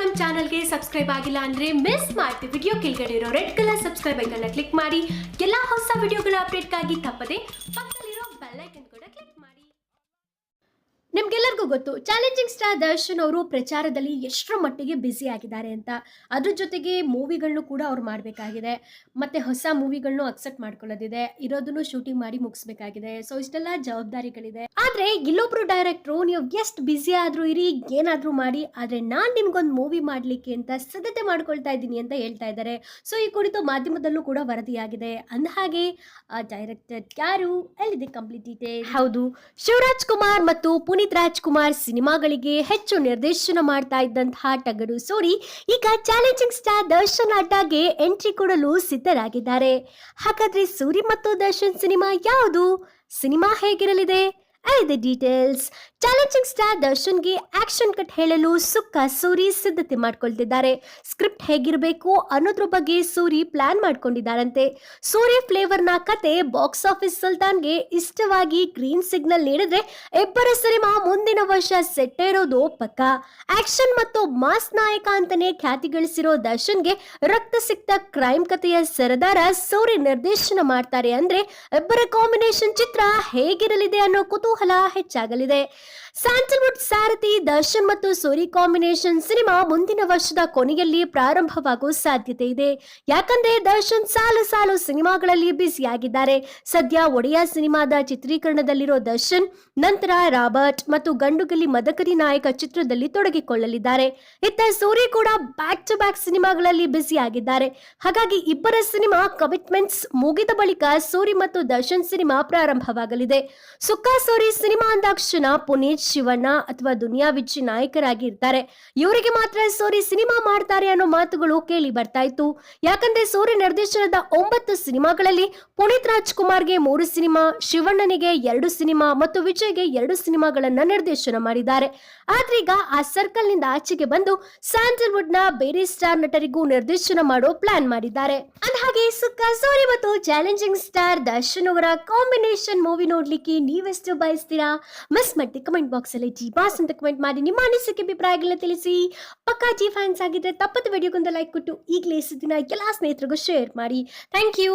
ನಮ್ಮ ಚಾನಲ್ಗೆ ಸಬ್ಸ್ಕ್ರೈಬ್ ಆಗಿಲ್ಲ ಅಂದ್ರೆ ಮಿಸ್ ಮಾಡಿ ವಿಡಿಯೋ ಕೆಳಗಡೆ ಇರೋ ರೆಡ್ ಕಲರ್ ಸಬ್ಸ್ಕ್ರೈಬ್ ಐಕನ್ನ ಕ್ಲಿಕ್ ಮಾಡಿ. ಎಲ್ಲಾ ಹೊಸ ವಿಡಿಯೋಗಳ ಅಪ್ಡೇಟ್ಗಾಗಿ ತಪ್ಪದೆ ನಿಮ್ಗೆಲ್ಲರಿಗೂ ಗೊತ್ತು, ಚಾಲೆಂಜಿಂಗ್ ಸ್ಟಾರ್ ದರ್ಶನ್ ಅವರು ಪ್ರಚಾರದಲ್ಲಿ ಎಷ್ಟರ ಮಟ್ಟಿಗೆ ಬ್ಯುಸಿ ಆಗಿದ್ದಾರೆ ಅಂತ. ಅದ್ರ ಜೊತೆಗೆ ಮೂವಿಗಳನ್ನು ಕೂಡ ಅವ್ರು ಮಾಡಬೇಕಾಗಿದೆ. ಮತ್ತೆ ಹೊಸ ಮೂವಿಗಳನ್ನು ಅಕ್ಸೆಪ್ಟ್ ಮಾಡ್ಕೊಳ್ಳೋದಿದೆ. ಇರೋದನ್ನು ಶೂಟಿಂಗ್ ಮಾಡಿ ಮುಗಿಸ್ಬೇಕಾಗಿದೆ. ಸೊ ಇಷ್ಟೆಲ್ಲ ಜವಾಬ್ದಾರಿಗಳಿದೆ. ಆದ್ರೆ ಇಲ್ಲೊಬ್ರು ಡೈರೆಕ್ಟ್ರು, ನೀವು ಎಷ್ಟು ಬ್ಯುಸಿ ಆದ್ರೂ ಇರಿ, ಏನಾದ್ರೂ ಮಾಡಿ, ಆದ್ರೆ ನಾನ್ ನಿಮ್ಗೊಂದು ಮೂವಿ ಮಾಡ್ಲಿಕ್ಕೆ ಅಂತ ಸಿದ್ಧತೆ ಮಾಡ್ಕೊಳ್ತಾ ಇದ್ದೀನಿ ಅಂತ ಹೇಳ್ತಾ ಇದ್ದಾರೆ. ಸೊ ಈ ಕುರಿತು ಮಾಧ್ಯಮದಲ್ಲೂ ಕೂಡ ವರದಿಯಾಗಿದೆ. ಅಂದಹಾಗೆ ಡೈರೆಕ್ಟರ್ ಯಾರು? ಎಲ್ಲಿದೆ ಕಂಪ್ಲೀಟ್ ಡೀಟೇಲ್ ಹೌದು. ಶಿವರಾಜ್ ಕುಮಾರ್ ಮತ್ತು ಪುನೀತ್ ರಾಜ್ಕುಮಾರ್ ಸಿನಿಮಾಗಳಿಗೆ ಹೆಚ್ಚು ನಿರ್ದೇಶನ ಮಾಡ್ತಾ ಇದ್ದಂತಹ ಟಗರು ಸೋರಿ, ಈಗ ಚಾಲೆಂಜಿಂಗ್ ಸ್ಟಾರ್ ದರ್ಶನ್ ಅಡ್ಡಾಗೆ ಎಂಟ್ರಿ ಕೊಡಲು ಸಿದ್ಧರಾಗಿದ್ದಾರೆ. ಹಾಗಾದ್ರೆ ಸೂರಿ ಮತ್ತು ದರ್ಶನ್ ಸಿನಿಮಾ ಯಾವುದು? ಸಿನಿಮಾ ಹೇಗಿರಲಿದೆ? ಇದೆ ಡೀಟೇಲ್ಸ್ ಚಾಲೆಂಜಿಂಗ್ ಸ್ಟಾರ್ ದರ್ಶನ್ಗೆ ಆಕ್ಷನ್ ಕಟ್ ಹೇಳಲು ಸುಕ್ಕ ಸೂರಿ ಸಿದ್ಧತೆ ಮಾಡ್ಕೊಳ್ತಿದ್ದಾರೆ ಸ್ಕ್ರಿಪ್ಟ್ ಹೇಗಿರಬೇಕು ಅನ್ನೋದ್ರ ಬಗ್ಗೆ ಸೂರಿ ಪ್ಲಾನ್ ಮಾಡ್ಕೊಂಡಿದ್ದಾರಂತೆ ಸೂರಿ ಫ್ಲೇವರ್ನ ಕತೆ ಬಾಕ್ಸ್ ಆಫೀಸ್ ಸುಲ್ತಾನ್ಗೆ ಇಷ್ಟವಾಗಿ ಗ್ರೀನ್ ಸಿಗ್ನಲ್ ನೀಡಿದ್ರೆ ಇಬ್ಬರ ಸಿನಿಮಾ ಮುಂದಿನ ವರ್ಷ ಸೆಟ್ ಇರೋದು ಪಕ್ಕ ಆಕ್ಷನ್ ಮತ್ತು ಮಾಸ್ ನಾಯಕ ಅಂತಾನೆ ಖ್ಯಾತಿ ಗಳಿಸಿರೋ ದರ್ಶನ್ಗೆ ರಕ್ತ ಸಿಕ್ತ ಕ್ರೈಮ್ ಕಥೆಯ ಸರದಾರ ಸೂರಿ ನಿರ್ದೇಶನ ಮಾಡ್ತಾರೆ ಅಂದ್ರೆ ಇಬ್ಬರ ಕಾಂಬಿನೇಷನ್ ಚಿತ್ರ ಹೇಗಿರಲಿದೆ ಅನ್ನೋ ಕುತೂಹಲ ಹೆಚ್ಚಾಗಲಿದೆ. ಸ್ಯಾಂಡಲ್ವುಡ್ ಸಾರಥಿ, ದರ್ಶನ್ ಮತ್ತು ಸೂರಿ ಕಾಂಬಿನೇಷನ್ ಸಿನಿಮಾ ಮುಂದಿನ ವರ್ಷದ ಕೊನೆಯಲ್ಲಿ ಪ್ರಾರಂಭವಾಗುವ ಸಾಧ್ಯತೆ ಇದೆ. ಯಾಕಂದ್ರೆ ದರ್ಶನ್ ಸಾಲು ಸಾಲು ಸಿನಿಮಾಗಳಲ್ಲಿ ಬ್ಯುಸಿಯಾಗಿದ್ದಾರೆ. ಸದ್ಯ ಒಡೆಯ ಸಿನಿಮಾದ ಚಿತ್ರೀಕರಣದಲ್ಲಿರೋ ದರ್ಶನ್, ನಂತರ ರಾಬರ್ಟ್ ಮತ್ತು ಗಂಡುಗಲಿ ಮದಕರಿ ನಾಯಕ ಚಿತ್ರದಲ್ಲಿ ತೊಡಗಿಕೊಳ್ಳಲಿದ್ದಾರೆ. ಇತ್ತ ಸೂರಿ ಕೂಡ ಬ್ಯಾಕ್ ಟು ಬ್ಯಾಕ್ ಸಿನಿಮಾಗಳಲ್ಲಿ ಬ್ಯುಸಿಯಾಗಿದ್ದಾರೆ. ಹಾಗಾಗಿ ಇಬ್ಬರ ಸಿನಿಮಾ ಕಮಿಟ್ಮೆಂಟ್ಸ್ ಮುಗಿದ ಬಳಿಕ ಸೂರಿ ಮತ್ತು ದರ್ಶನ್ ಸಿನಿಮಾ ಪ್ರಾರಂಭವಾಗಲಿದೆ. ಸುಕ್ಕ ಸೂರಿ ಸಿನಿಮಾ ಅಂದಾಕ್ಷಣ ಪುನೀತ್, ಶಿವಣ್ಣ ಅಥವಾ ದುನಿಯಾ ವಿಚ್ಚಿ ನಾಯಕರಾಗಿ ಇರ್ತಾರೆ ಇವರಿಗೆ ಮಾತ್ರ ಸೋರಿ ಸಿನಿಮಾ ಮಾಡ್ತಾರೆ ಅನ್ನೋ ಮಾತುಗಳು ಕೇಳಿ ಬರ್ತಾ ಇತ್ತು. ಯಾಕಂದ್ರೆ ಸೋರಿ ನಿರ್ದೇಶನದ ಒಂಬತ್ತು ಸಿನಿಮಾಗಳಲ್ಲಿ ಪುನೀತ್ ರಾಜ್ಕುಮಾರ್ಗೆ ಮೂರು ಸಿನಿಮಾ, ಶಿವಣ್ಣನಿಗೆ ಎರಡು ಸಿನಿಮಾ ಮತ್ತು ವಿಜಯ್ಗೆ ಎರಡು ಸಿನಿಮಾಗಳನ್ನ ನಿರ್ದೇಶನ ಮಾಡಿದ್ದಾರೆ. ಆದ್ರೀಗ ಆ ಸರ್ಕಲ್ನಿಂದ ಆಚೆಗೆ ಬಂದು ಸ್ಯಾಂಡಲ್ವುಡ್ನ ಬೇರೆ ಸ್ಟಾರ್ ನಟರಿಗೂ ನಿರ್ದೇಶನ ಮಾಡೋ ಪ್ಲಾನ್ ಮಾಡಿದ್ದಾರೆ. ಅಂದಹಾಗೆ ಸುಕ್ಕ, ಸೋರಿ ಮತ್ತು ಚಾಲೆಂಜಿಂಗ್ ಸ್ಟಾರ್ ದರ್ಶನ್ ಅವರ ಕಾಂಬಿನೇಷನ್ ಮೂವಿ ನೋಡ್ಲಿಕ್ಕೆ ನೀವೆಷ್ಟು ಬಯಸ್ತೀರಾ ಮಿಸ್ ಮಾಡಿ ಕಮೆಂಟ್ ಬಾಕ್ಸ್ ಅಲ್ಲಿ ಜಿ ಬಾಸ್ ಅಂತ ಕಮೆಂಟ್ ಮಾಡಿ ನಿಮ್ಮ ಅನಿಸಿಕೆ, ಅಭಿಪ್ರಾಯಗಳನ್ನ ತಿಳಿಸಿ. ಪಕ್ಕಾ ಜಿ ಫ್ಯಾನ್ಸ್ ಆಗಿದ್ರೆ ತಪ್ಪದ ವಿಡಿಯೋಗೊಂದು ಲೈಕ್ ಕೊಟ್ಟು ಈಗಲೇ ದಿನ ಎಲ್ಲ ಸ್ನೇಹಿತರಿಗೂ ಶೇರ್ ಮಾಡಿ. Thank you